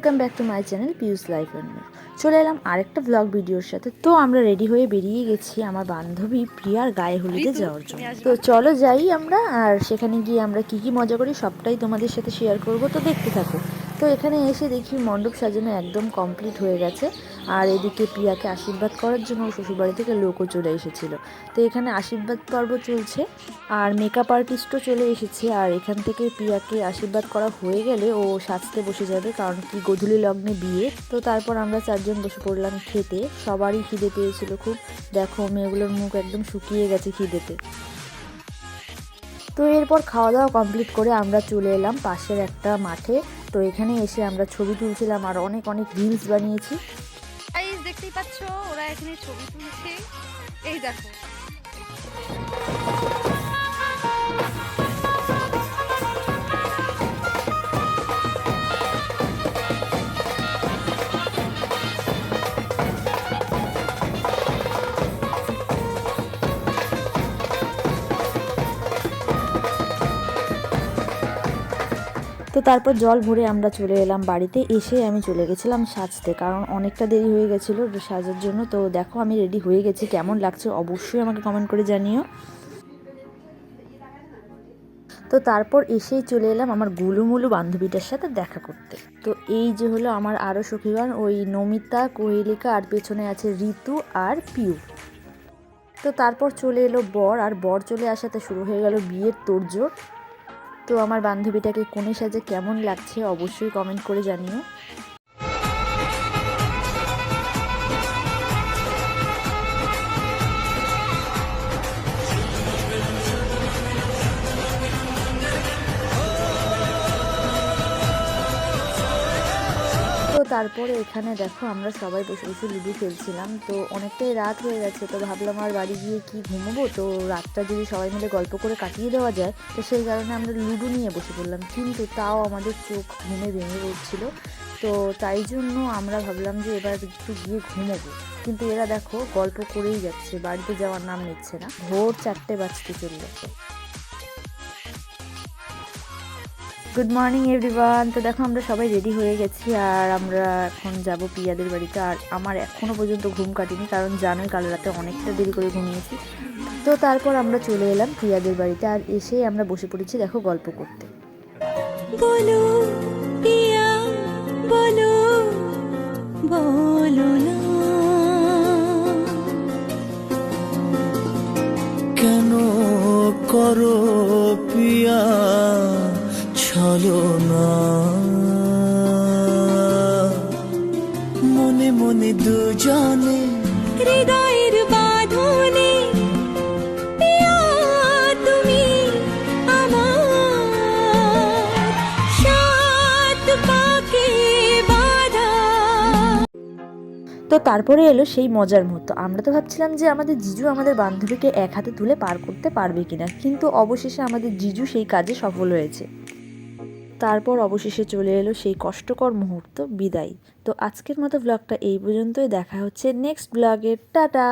Welcome back to my channel Piu's life অন্য চলে এলাম আরেকটা ব্লগ ভিডিওর সাথে। তো আমরা রেডি হয়ে বেরিয়ে গেছি আমার বান্ধবী প্রিয়ার গায়ে হলুদে যাওয়ার জন্য। তো চলো যাই আমরা আর সেখানে গিয়ে আমরা কি কি মজা করি সবটাই তোমাদের সাথে শেয়ার করব। তো দেখতে থাকো। তো এখানে এসে দেখি মণ্ডপ সাজানো একদম কমপ্লিট হয়ে গেছে। আর এদিকে প্রিয়াকে আশীর্বাদ করার জন্য শ্বশুরবাড়ি থেকে লোকও চলে এসেছিল। তো এখানে আশীর্বাদ পর্ব চলছে আর মেকআপ আর্টিস্টও চলে এসেছে। আর এখান থেকে প্রিয়াকে আশীর্বাদ করা হয়ে গেলে ও সাজতে বসে যাবে কারণ কি গধূলি লগ্নে বিয়ে। তো তারপর আমরা চারজন বসে পড়লাম খেতে। সবারই খিদে পেয়েছিল খুব। দেখো মেয়েগুলোর মুখ একদম শুকিয়ে গেছে খিদেতে। তো এরপর খাওয়া দাওয়া কমপ্লিট করে আমরা চলে এলাম পাশের একটা মাঠে। তো এখানে এসে আমরা ছবি তুলছিলাম আর অনেক অনেক রিলস বানিয়েছি। দেখতেই পাচ্ছ, ওরা এখানে ছবি তুলছে। এই দেখো। তো তারপর জল ভরে আমরা চলে এলাম বাড়িতে। এসে আমি চলে গেছিলাম সাজতে, কারণ অনেকটা দেরি হয়ে গেছিল সাজার জন্য। তো দেখো আমি রেডি হয়ে গেছি। কেমন লাগছে অবশ্যই আমাকে কমেন্ট করে জানিও। তো তারপর এসেই চলে এলাম আমার গুলুমুলু বান্ধবীটার সাথে দেখা করতে। তো এই যে হলো আমার আরও সখীগণ, ওই নমিতা, কোহেলিকা আর পেছনে আছে ঋতু আর পিউ। তো তারপর চলে এলো বর, আর বর চলে আসাতে শুরু হয়ে গেল বিয়ের তোড়জোড়। তো আমার বান্ধবীটাকে কোণে সাজে কেমন লাগছে অবশ্যই কমেন্ট করে জানিও। তারপরে এখানে দেখো আমরা সবাই বসে বসে লুডো খেলছিলাম, তো অনেকটাই রাত হয়ে গেছে, তো ভাবলাম আর বাড়ি গিয়ে কি ঘুমোবো? তো রাতটা যদি সবাই মিলে গল্প করে কাটিয়ে দেওয়া যায়, তো সেই কারণে আমরা লুডো নিয়ে বসে পড়লাম, কিন্তু তাও আমাদের চোখ ঘুমে ভেঙে পড়ছিল, তো তাই জন্য আমরা ভাবলাম যে এবার একটু গিয়ে ঘুমোবো। কিন্তু এরা দেখো গল্প করেই যাচ্ছে, বাড়িতে যাওয়ার নাম নিচ্ছে না, ভোর চারটে বাজতে চলল গুড মর্নিং এভরিওয়ান তো দেখো, আমরা সবাই রেডি হয়ে গেছি, আর আমরা এখন যাব পিয়াদের বাড়িতে, আর আমার এখনও পর্যন্ত ঘুম কাটিনি, কারণ জানোই কাল রাতে অনেকটা দেরি করে ঘুমিয়েছি। তো তারপর আমরা চলে এলাম প্রিয়াদের বাড়িতে, আর এসে আমরা বসে পড়েছি, দেখো, গল্প করতে। বলো পিয়া বলো বলো কেন করো পিয়া ছলো না। মনে মনে দুজনে হৃদয়ের বাঁধনে তুমি আমার সাত পাকে বাঁধা। তো তারপরে এলো সেই মজার মুহূর্ত। আমরা তো ভাবছিলাম যে আমাদের জিজু আমাদের বান্ধবীকে এক হাতে তুলে পার করতে পারবে কিনা কিন্তু অবশেষে আমাদের জিজু সেই কাজে সফল হয়েছে। তারপর অবশেষে চলে এলো সেই কষ্টকর মুহূর্ত, বিদায়। তো আজকের মতো ব্লগটা এই পর্যন্তই। দেখা হচ্ছে নেক্সট ব্লগের টাটা!